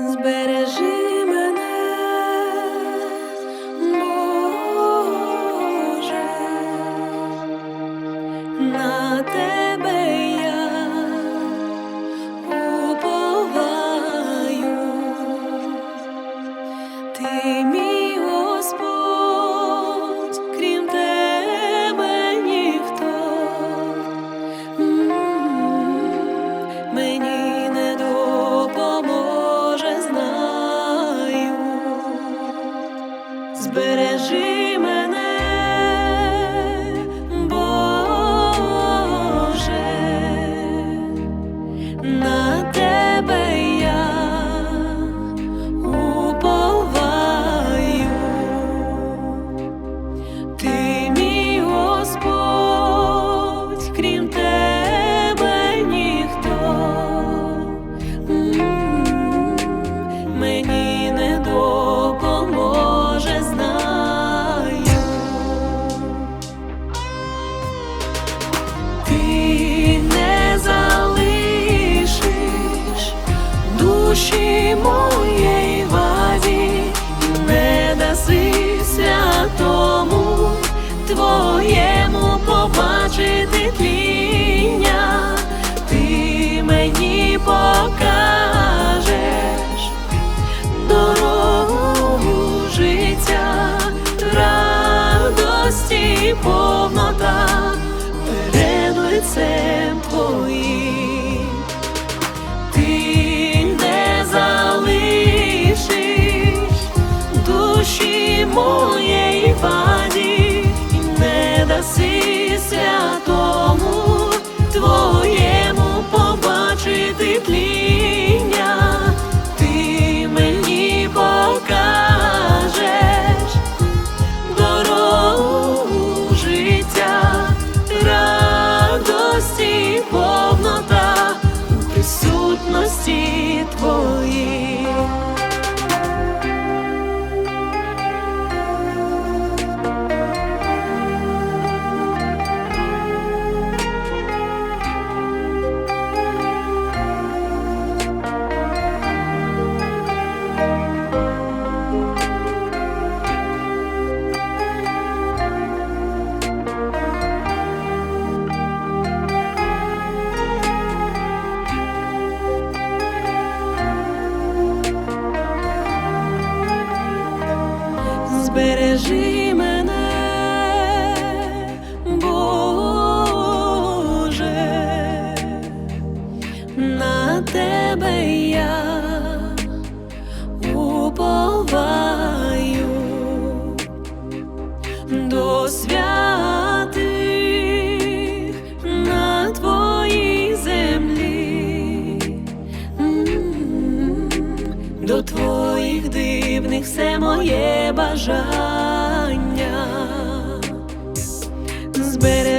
збережи мене. збережи мене. них все моє бажання. Зберег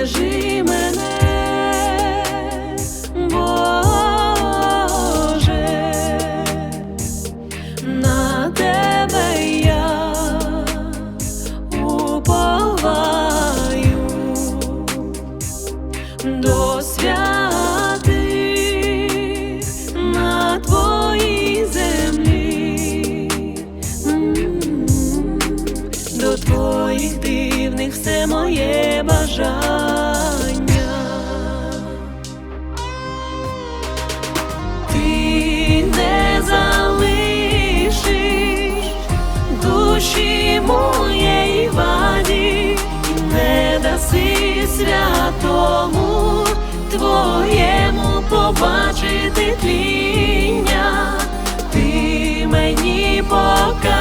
моєї ваді, і не даси святому твоєму побачити тління, ти мені покажи.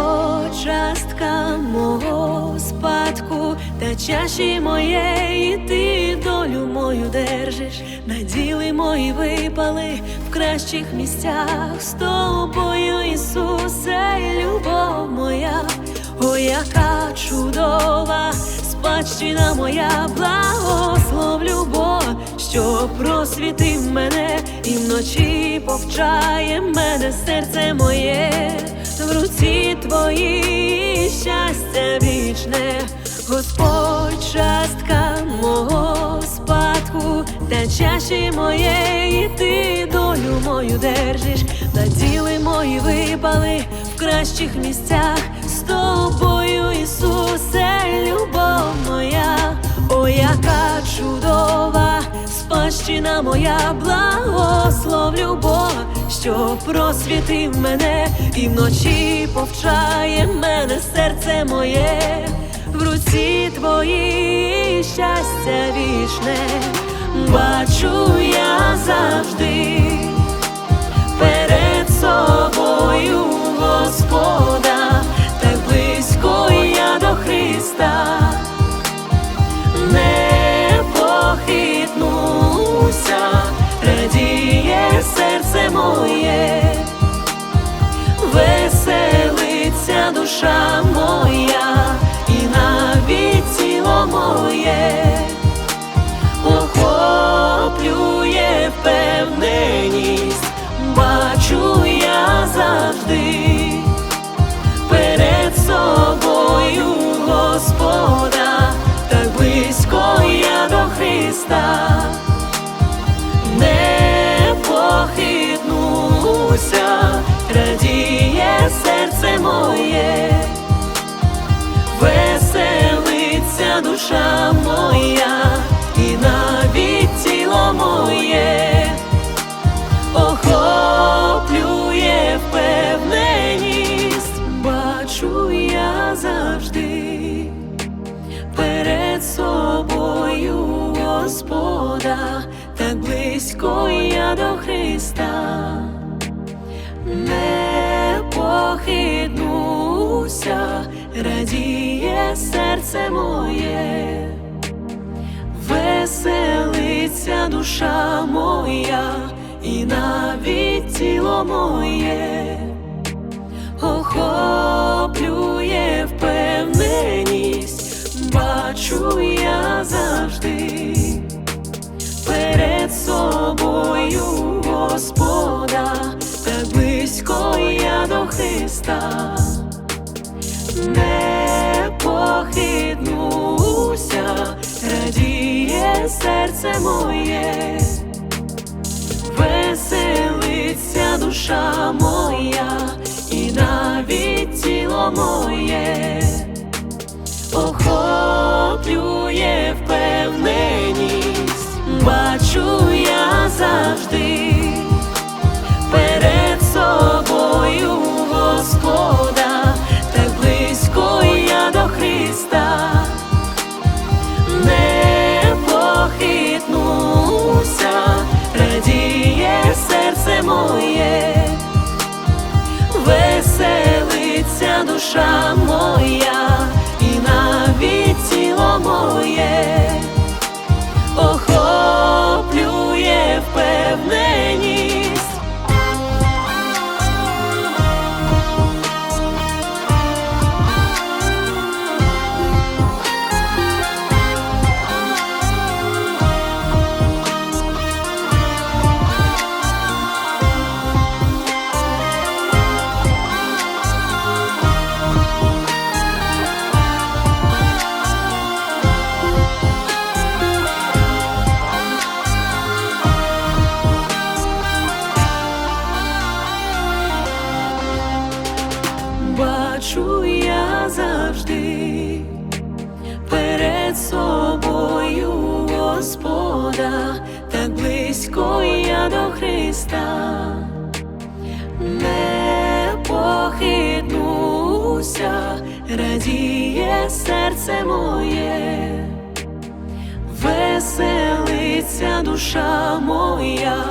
його частка мого спадку, та чаші моєї ти долю мою держиш, наділи мої випали в кращих місцях. З тобою, Ісусе, любов моя, о, яка чудова спадщина моя, благословлю Бог, що просвітив мене і вночі повчає мене серце моє в руці твої щастя вічне, Господь, частка мого спадку, та чаші моєї ти долю мою держиш, наділи мої випали в кращих місцях. З тобою, Ісусе, любов моя, о, яка чудова, спадщина моя, благословлю Бога, що просвітив мене і вночі повчає мене серце моє, в руці твої щастя вічне, бачу я завжди. Перед собою Господа, так близько я до Христа, не похитнуся, радіє серце моє, веселиться душа моя, і навіть тіло моє. Охоплює впевненість, бачу я завжди моє, веселиться душа моя, радіє серце моє. Веселиться душа моя, і навіть тіло моє. Охоплює впевненість, бачу я завжди. Перед собою Господа, так близько я до Христа не похитнуся, радіє серце моє, веселиться душа моя, і навіть тіло моє, охоплює впевненість, бачу я завжди. Перед собою Господа, Господа, так близько я до Христа, не похитнуся, радіє серце моє, веселиться душа моя,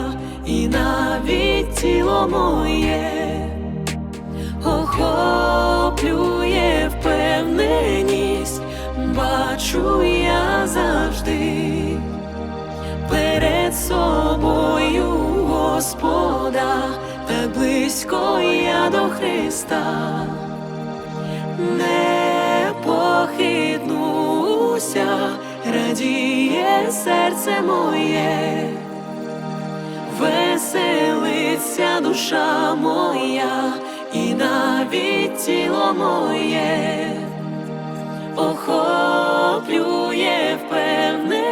і навіть тіло моє. Охоплює впевненість, бачу я собою Господа, так близько я до Христа, не похитнуся, радіє серце моє, веселиться душа моя і навіть тіло моє, охоплює впевненість